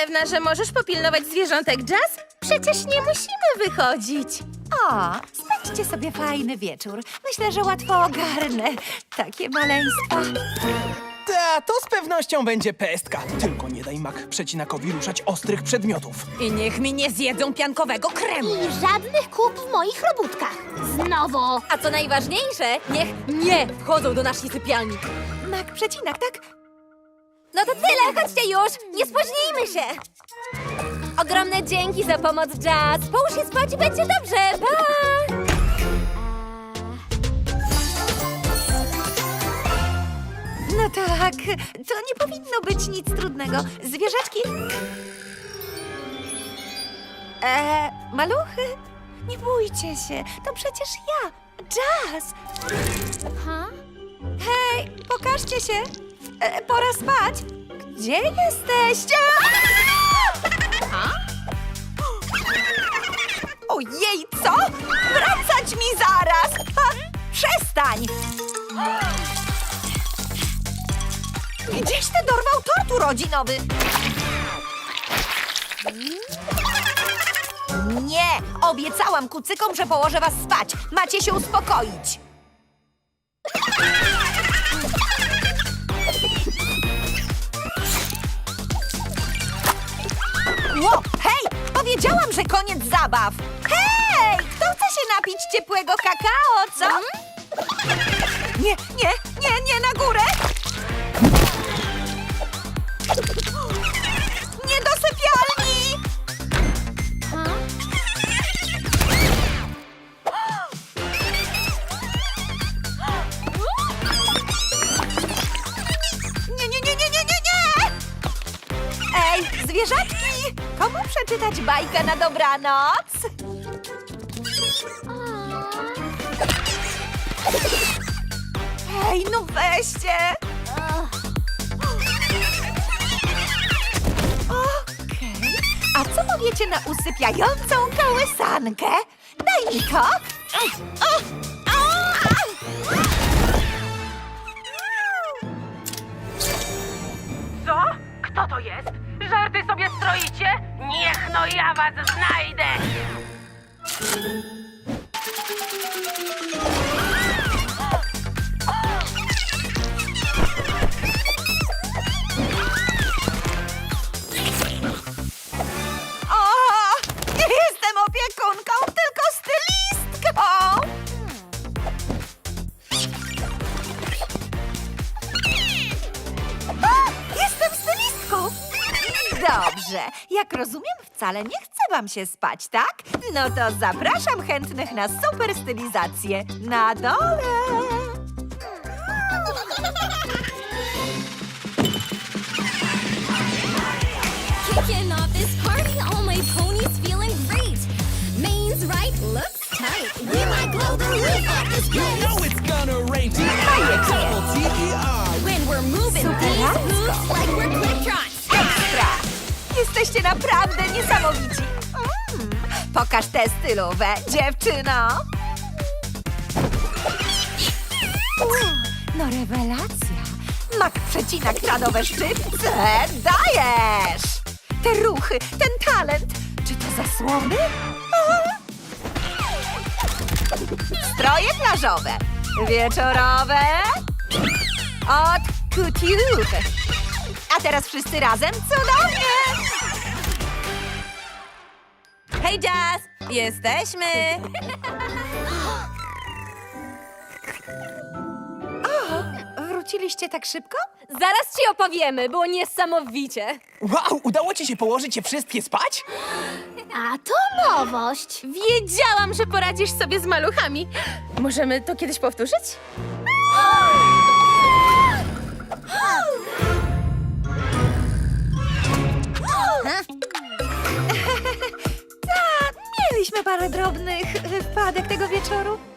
pewna, że możesz popilnować zwierzątek Jazz? Przecież nie musimy wychodzić. O, spędźcie sobie fajny wieczór. Myślę, że łatwo ogarnę takie maleństwa. Ta, to z pewnością będzie pestka. Tylko nie daj Mak przecinakowi ruszać ostrych przedmiotów. I niech mi nie zjedzą piankowego kremu. I żadnych kup w moich robótkach. Znowu. A co najważniejsze, niech nie wchodzą do naszej sypialni. Mak przecinak, tak? No to tyle, chodźcie już! Nie spóźnijmy się! Ogromne dzięki za pomoc, Jazz! Połóż się spać i będzie dobrze! Pa! No tak, to nie powinno być nic trudnego. Zwierzaczki... E, maluchy, nie bójcie się, to przecież ja, Jazz. Hej, pokażcie się. E, pora spać. Gdzie jesteście? Ojej, co? Wracać mi zaraz! Przestań! Gdzieś ty dorwał tort urodzinowy? Nie! Obiecałam kucykom, że położę was spać. Macie się uspokoić. Ło, hej! Powiedziałam, że koniec zabaw! Hej! Kto chce się napić ciepłego kakao, co? Nie, nie, nie, nie na górę! Nie do sypialni! Nie, nie, nie, nie, nie, nie, nie! Ej, zwierzaczki! Komu przeczytać bajkę na dobranoc? Ej, no weźcie! Okej. A co powiecie na usypiającą kołysankę? Daj mi to! O, ja was znajdę! Dobrze, jak rozumiem, wcale nie chce wam się spać, tak? No to zapraszam chętnych na super stylizację na dole! Kicking off this party, all my ponies feeling great. Main's right, looks tight. We might blow the roof off this place. know it's gonna rain. Bajecznie. T-E-R. When we're moving these Superancko. hoops like we're quick trots. Jesteście naprawdę niesamowici! Mm, pokaż tę stylówę, dziewczyno! Uuu, no rewelacja! Mak przecinak czadowe szczypce! Dajesz! Te ruchy, ten talent! Czy to zasłony? Stroje plażowe, wieczorowe, od couture. A teraz wszyscy razem cudownie! Hej, Jazz! Jesteśmy! Wróciliście tak szybko? Zaraz ci opowiemy, było niesamowicie. Wow, udało ci się położyć je wszystkie spać? A to nowość. Wiedziałam, że poradzisz sobie z maluchami. Możemy to kiedyś powtórzyć? Parę drobnych wypadek tego wieczoru.